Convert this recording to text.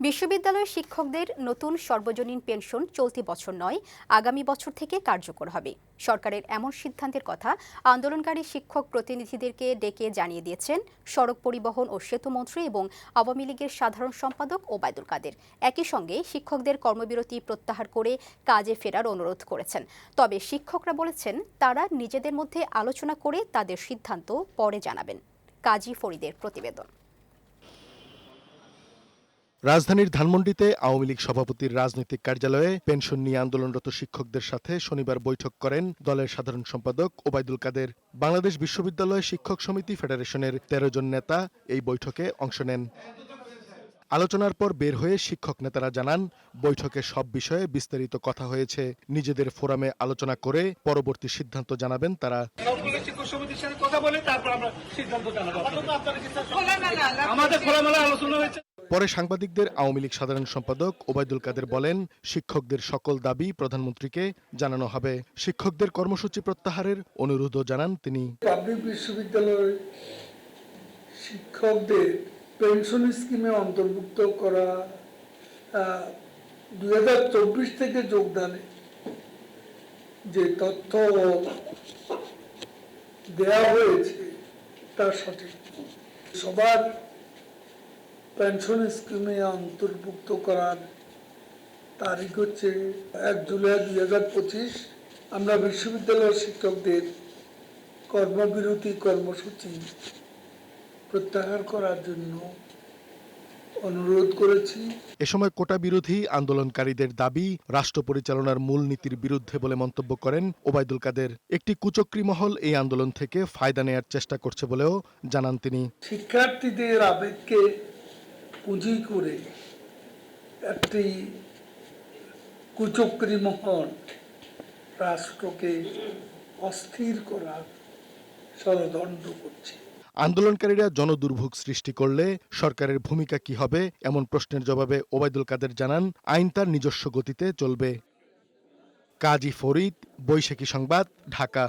বিশ্ববিদ্যালয়ের শিক্ষকদের নতুন সর্বজনীন পেনশন চলতি বছর নয়, আগামী বছর থেকে কার্যকর হবে। সরকারের এমন সিদ্ধান্তের কথা আন্দোলনকারী শিক্ষক প্রতিনিধিদেরকে ডেকে জানিয়ে দিয়েছেন সড়ক পরিবহন ও সেতু মন্ত্রী এবং আওয়ামী লীগের সাধারণ সম্পাদক ওবায়দুল কাদের। একই সঙ্গে শিক্ষকদের কর্মবিরতি প্রত্যাহার করে কাজে ফেরার অনুরোধ করেছেন। তবে শিক্ষকরা বলেছেন, তারা নিজেদের মধ্যে আলোচনা করে তাদের সিদ্ধান্ত পরে জানাবেন। কাজী ফরিদের প্রতিবেদন। রাজধানীর ধানমন্ডিতে আওয়ামী লীগ সভাপতির রাজনৈতিক কার্যালয়ে পেনশন নিয়ে আন্দোলনরত শিক্ষকদের সাথে শনিবার বৈঠক করেন দলের সাধারণ সম্পাদক ওবায়দুল কাদের। বাংলাদেশ বিশ্ববিদ্যালয় শিক্ষক সমিতি ফেডারেশনের তেরো জন নেতা এই বৈঠকে অংশ নেন। আলোচনার পর বের হয়ে শিক্ষক নেতারা জানান বৈঠকে সব বিষয়ে বিস্তারিত কথা হয়েছে। নিজেদের ফোরামে আলোচনা করে পরবর্তী সিদ্ধান্ত জানাবেন তারা। আমাদের আলোচনা হয়েছে। পরে সাংবাদিকদের আওয়ামী লীগ সাধারণ সম্পাদক ওবায়দুল কাদের বলেন, শিক্ষকদের সকল দাবি প্রধানমন্ত্রীকে জানানো হবে। শিক্ষকদের কর্মসূচি প্রত্যাহারের অনুরোধও জানান তিনি। পাবলিক বিশ্ববিদ্যালয় শিক্ষকদের পেনশন স্কিমে অন্তর্ভুক্ত করা দুই হাজার চব্বিশ থেকে যোগদানে যে তথ্য দেয়া হয়েছে তা সঠিক। সবার পেনশন স্কিমে অন্তর্ভুক্ত করার তারিখ হচ্ছে এক জুলাই দুই হাজার পঁচিশ। আমরা বিশ্ববিদ্যালয়ের শিক্ষকদের কর্মবিরতি কর্মসূচি প্রত্যাহার করার জন্য অনুরোধ করেছি। এ সময় কোটা বিরোধী আন্দোলনকারীদের দাবি রাষ্ট্র পরিচালনার মূলনীতির বিরুদ্ধে বলে মন্তব্য করেন ওবায়দুল কাদের। একটি কুচক্রী মহল এই আন্দোলন থেকে ফায়দা নেয়ার চেষ্টা করছে বলেও জানান তিনি। শিক্ষার্থীদের আবেগকে পুঁজি করে একটি কুচক্রী মহল রাষ্ট্রকে অস্থির করার ষড়যন্ত্র করছে। আন্দোলনকারীরা জনদুর্ভোগ সৃষ্টি করলে সরকারের ভূমিকা কি হবে এমন প্রশ্নের জবাবে ওবায়দুল কাদের জানান, আইন তার নিজস্ব গতিতে চলবে। কাজী ফরিদ, বৈশাখী সংবাদ, ঢাকা।